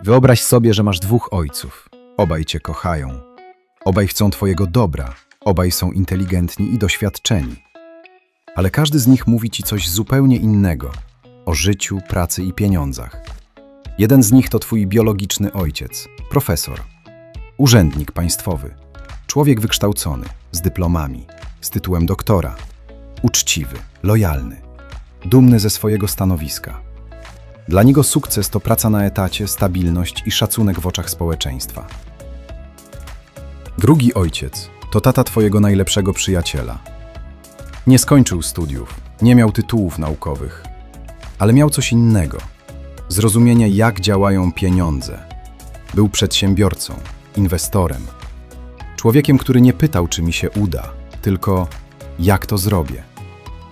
Wyobraź sobie, że masz dwóch ojców. Obaj cię kochają. Obaj chcą twojego dobra. Obaj są inteligentni i doświadczeni. Ale każdy z nich mówi ci coś zupełnie innego o życiu, pracy i pieniądzach. Jeden z nich to twój biologiczny ojciec, profesor, urzędnik państwowy, człowiek wykształcony, z dyplomami, z tytułem doktora, uczciwy, lojalny, dumny ze swojego stanowiska. Dla niego sukces to praca na etacie, stabilność i szacunek w oczach społeczeństwa. Drugi ojciec to tata twojego najlepszego przyjaciela. Nie skończył studiów, nie miał tytułów naukowych, ale miał coś innego zrozumienie, jak działają pieniądze. Był przedsiębiorcą, inwestorem, człowiekiem, który nie pytał, czy mi się uda, tylko jak to zrobię.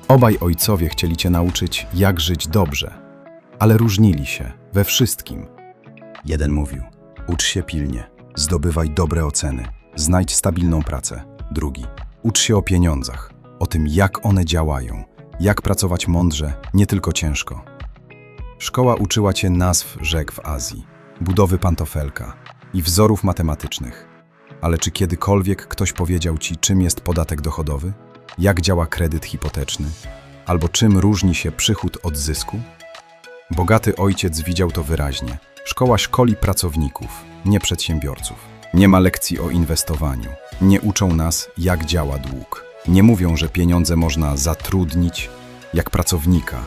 Obaj ojcowie chcieli cię nauczyć, jak żyć dobrze, ale różnili się we wszystkim. Jeden mówił: ucz się pilnie, zdobywaj dobre oceny, znajdź stabilną pracę. Drugi: ucz się o pieniądzach, o tym, jak one działają, jak pracować mądrze, nie tylko ciężko. Szkoła uczyła cię nazw rzek w Azji, budowy pantofelka i wzorów matematycznych. Ale czy kiedykolwiek ktoś powiedział ci, czym jest podatek dochodowy? Jak działa kredyt hipoteczny? Albo czym różni się przychód od zysku? Bogaty ojciec widział to wyraźnie. Szkoła szkoli pracowników, nie przedsiębiorców. Nie ma lekcji o inwestowaniu. Nie uczą nas, jak działa dług. Nie mówią, że pieniądze można zatrudnić jak pracownika,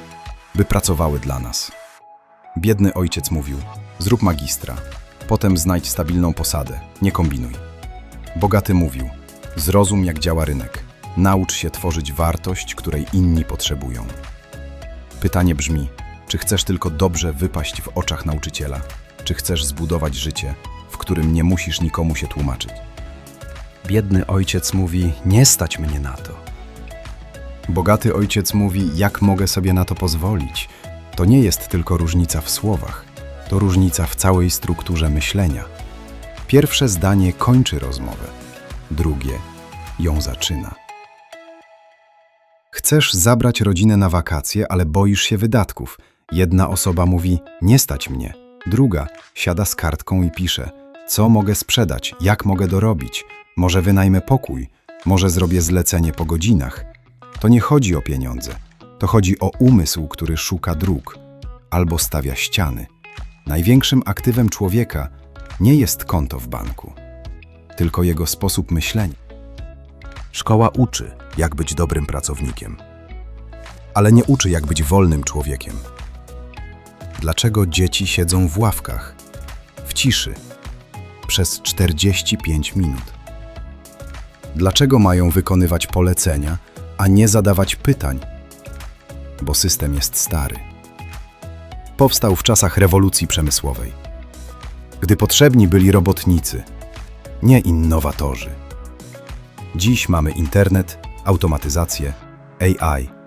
by pracowały dla nas. Biedny ojciec mówił: Zrób magistra, potem znajdź stabilną posadę, nie kombinuj. Bogaty mówił: Zrozum, jak działa rynek, naucz się tworzyć wartość, której inni potrzebują. Pytanie brzmi: czy chcesz tylko dobrze wypaść w oczach nauczyciela, czy chcesz zbudować życie, w którym nie musisz nikomu się tłumaczyć? Biedny ojciec mówi: Nie stać mnie na to. Bogaty ojciec mówi: Jak mogę sobie na to pozwolić? To nie jest tylko różnica w słowach, to różnica w całej strukturze myślenia. Pierwsze zdanie kończy rozmowę, drugie ją zaczyna. Chcesz zabrać rodzinę na wakacje, ale boisz się wydatków. Jedna osoba mówi: Nie stać mnie. Druga siada z kartką i pisze: Co mogę sprzedać? Jak mogę dorobić? Może wynajmę pokój? Może zrobię zlecenie po godzinach? To nie chodzi o pieniądze. To chodzi o umysł, który szuka dróg albo stawia ściany. Największym aktywem człowieka nie jest konto w banku, tylko jego sposób myślenia. Szkoła uczy, jak być dobrym pracownikiem. ale nie uczy, jak być wolnym człowiekiem. Dlaczego dzieci siedzą w ławkach, w ciszy, przez 45 minut? Dlaczego mają wykonywać polecenia, a nie zadawać pytań? Bo system jest stary. Powstał w czasach rewolucji przemysłowej, gdy potrzebni byli robotnicy, nie innowatorzy. Dziś mamy internet, automatyzację, AI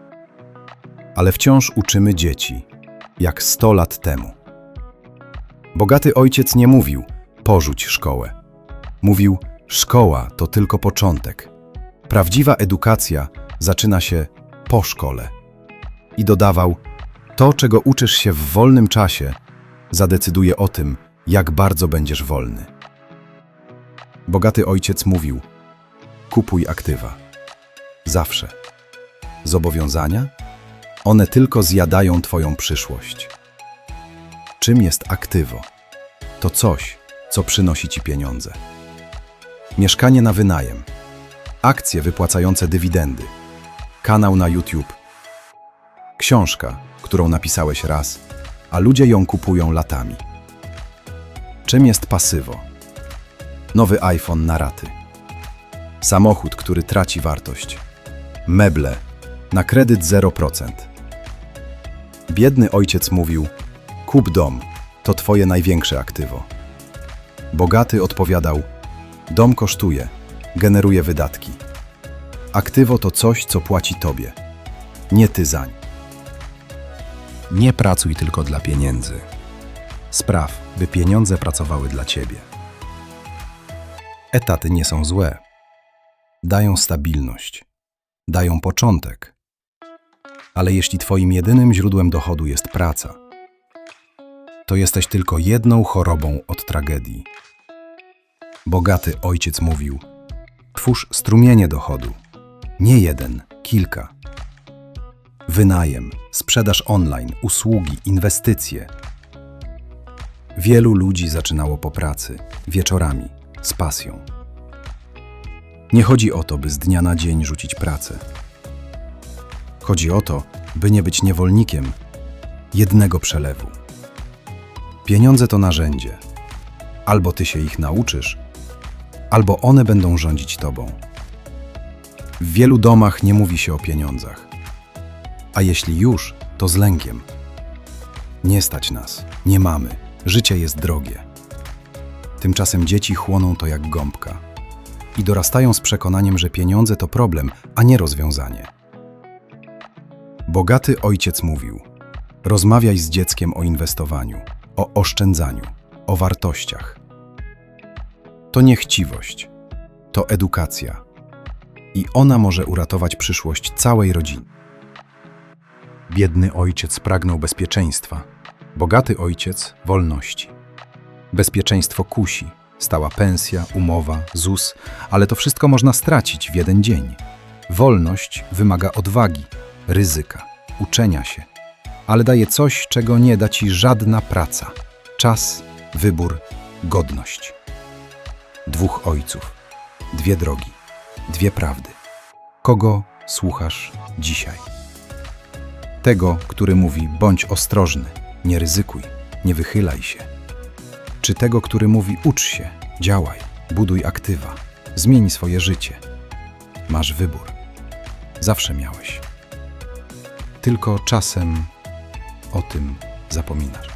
ale wciąż uczymy dzieci, jak 100 lat temu. Bogaty ojciec nie mówił: porzuć szkołę. Mówił: szkoła to tylko początek. Prawdziwa edukacja zaczyna się po szkole. I dodawał: to, czego uczysz się w wolnym czasie, zadecyduje o tym, jak bardzo będziesz wolny. Bogaty ojciec mówił: kupuj aktywa. Zawsze. Zobowiązania? One tylko zjadają Twoją przyszłość. Czym jest aktywo? To coś, co przynosi Ci pieniądze. Mieszkanie na wynajem, akcje wypłacające dywidendy, kanał na YouTube, książka, którą napisałeś raz, a ludzie ją kupują latami. Czym jest pasywo? Nowy iPhone na raty, samochód, który traci wartość, meble na kredyt 0%. Biedny ojciec mówił: Kup dom, to twoje największe aktywo. Bogaty odpowiadał: Dom kosztuje, generuje wydatki. Aktywo to coś, co płaci tobie, nie ty zań. Nie pracuj tylko dla pieniędzy. Spraw, by pieniądze pracowały dla ciebie. Etaty nie są złe. Dają stabilność, dają początek. Ale jeśli Twoim jedynym źródłem dochodu jest praca, to jesteś tylko jedną chorobą od tragedii. Bogaty ojciec mówił: Twórz strumienie dochodu. Nie jeden, kilka. Wynajem, sprzedaż online, usługi, inwestycje. Wielu ludzi zaczynało po pracy, wieczorami, z pasją. Nie chodzi o to, by z dnia na dzień rzucić pracę. Chodzi o to, by nie być niewolnikiem jednego przelewu. Pieniądze to narzędzie. Albo ty się ich nauczysz, albo one będą rządzić tobą. W wielu domach nie mówi się o pieniądzach. A jeśli już, to z lękiem. Nie stać nas, nie mamy, życie jest drogie. Tymczasem dzieci chłoną to jak gąbka i dorastają z przekonaniem, że pieniądze to problem, a nie rozwiązanie. Bogaty ojciec mówił: Rozmawiaj z dzieckiem o inwestowaniu, o oszczędzaniu, o wartościach. To nie chciwość, to edukacja. I ona może uratować przyszłość całej rodziny. Biedny ojciec pragnął bezpieczeństwa, bogaty ojciec wolności. Bezpieczeństwo kusi, stała pensja, umowa, ZUS, ale to wszystko można stracić w jeden dzień. Wolność wymaga odwagi, ryzyka, uczenia się, ale daje coś, czego nie da ci żadna praca: czas, wybór, godność. Dwóch ojców, dwie drogi, dwie prawdy. Kogo słuchasz dzisiaj? Tego, który mówi: bądź ostrożny, nie ryzykuj, nie wychylaj się. Czy tego, który mówi: ucz się, działaj, buduj aktywa, zmień swoje życie? Masz wybór. Zawsze miałeś. Tylko czasem o tym zapominasz.